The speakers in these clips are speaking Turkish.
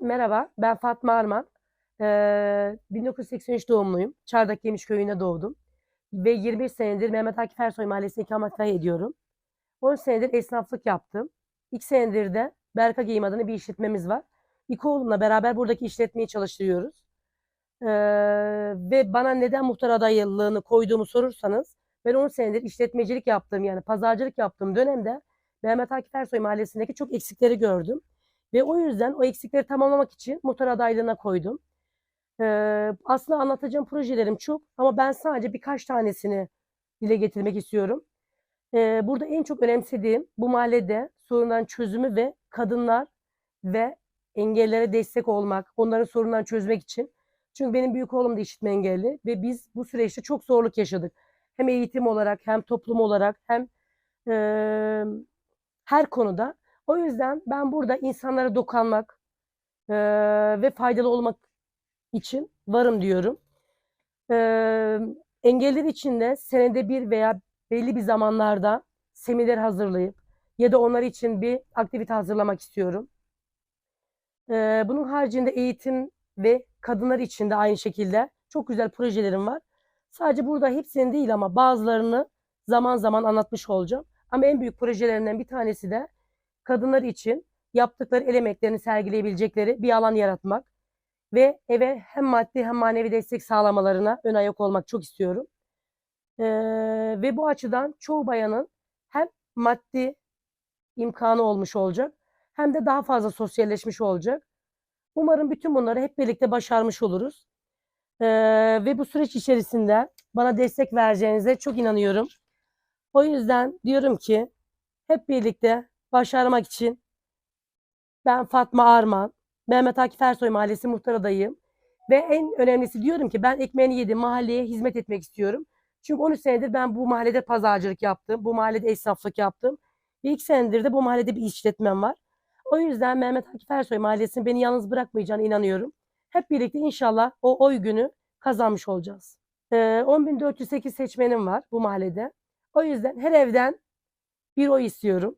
merhaba. Ben Fatma Arman. Ee, 1983 doğumluyum. Çardak Yemiş Köyü'nde doğdum. Ve 25 senedir Mehmet Akif Ersoy Mahallesi'nde ikametgah ediyorum. 10 senedir esnaflık yaptım. 2 senedir de Berka Giyim adına bir işletmemiz var. İki oğlumla beraber buradaki işletmeyi çalıştırıyoruz. Ee, ve bana neden muhtar adaylığını koyduğumu sorursanız ben 10 senedir işletmecilik yaptığım yani pazarcılık yaptığım dönemde Mehmet Akif Ersoy Mahallesi'ndeki çok eksikleri gördüm. Ve o yüzden o eksikleri tamamlamak için muhtar adaylığına koydum. Ee, aslında anlatacağım projelerim çok ama ben sadece birkaç tanesini dile getirmek istiyorum. Ee, burada en çok önemsediğim bu mahallede sorunların çözümü ve kadınlar ve engellere destek olmak, onların sorunlarını çözmek için. Çünkü benim büyük oğlum da işitme engelli ve biz bu süreçte çok zorluk yaşadık. Hem eğitim olarak hem toplum olarak hem eee, her konuda. O yüzden ben burada insanlara dokunmak eee, ve faydalı olmak için varım diyorum. Eee engeller için de senede bir veya belli bir zamanlarda seminer hazırlayıp ya da onlar için bir aktivite hazırlamak istiyorum. Eee, bunun haricinde eğitim ve kadınlar için de aynı şekilde çok güzel projelerim var. Sadece burada hepsini değil ama bazılarını zaman zaman anlatmış olacağım. Ama en büyük projelerinden bir tanesi de kadınlar için yaptıkları el emeklerini sergileyebilecekleri bir alan yaratmak ve eve hem maddi hem manevi destek sağlamalarına ön ayak olmak çok istiyorum. Ee, ve bu açıdan çoğu bayanın hem maddi imkanı olmuş olacak hem de daha fazla sosyalleşmiş olacak. Umarım bütün bunları hep birlikte başarmış oluruz. Ee, ve bu süreç içerisinde bana destek vereceğinize çok inanıyorum. O yüzden diyorum ki hep birlikte başarmak için ben Fatma Arman, Mehmet Akif Ersoy Mahallesi muhtar adayıyım. Ve en önemlisi diyorum ki ben ekmeğini yedim mahalleye hizmet etmek istiyorum. Çünkü 13 senedir ben bu mahallede pazarcılık yaptım. Bu mahallede esnaflık yaptım. Ve 2 senedir de bu mahallede bir işletmem var. O yüzden Mehmet Akif Ersoy Mahallesi'nin beni yalnız bırakmayacağına inanıyorum. Hep birlikte inşallah o oy günü kazanmış olacağız. Ee, 10.408 seçmenim var bu mahallede. O yüzden her evden bir oy istiyorum.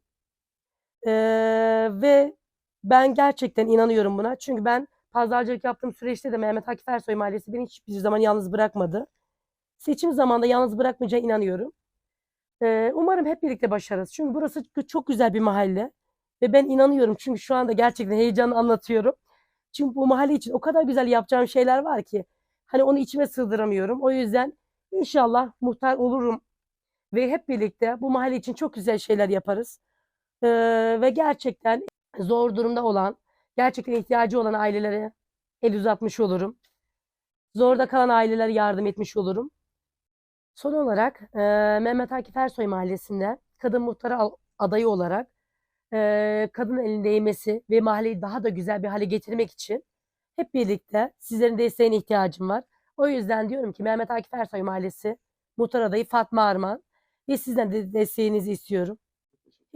Ee, ve ben gerçekten inanıyorum buna. Çünkü ben pazarcılık yaptığım süreçte de Mehmet Akif Ersoy Mahallesi beni hiçbir zaman yalnız bırakmadı. Seçim zamanında yalnız bırakmayacağına inanıyorum. Ee, umarım hep birlikte başarırız. Çünkü burası çok güzel bir mahalle. Ve ben inanıyorum çünkü şu anda gerçekten heyecanla anlatıyorum. Çünkü bu mahalle için o kadar güzel yapacağım şeyler var ki. Hani onu içime sığdıramıyorum. O yüzden inşallah muhtar olurum. Ve hep birlikte bu mahalle için çok güzel şeyler yaparız. Ee, ve gerçekten zor durumda olan, gerçekten ihtiyacı olan ailelere el uzatmış olurum. Zorda kalan ailelere yardım etmiş olurum. Son olarak e, Mehmet Akif Ersoy Mahallesi'nde kadın muhtarı adayı olarak e, kadın elinde değmesi ve mahalleyi daha da güzel bir hale getirmek için hep birlikte sizlerin desteğine ihtiyacım var. O yüzden diyorum ki Mehmet Akif Ersoy Mahallesi muhtar adayı Fatma Arman ve sizden de desteğinizi istiyorum.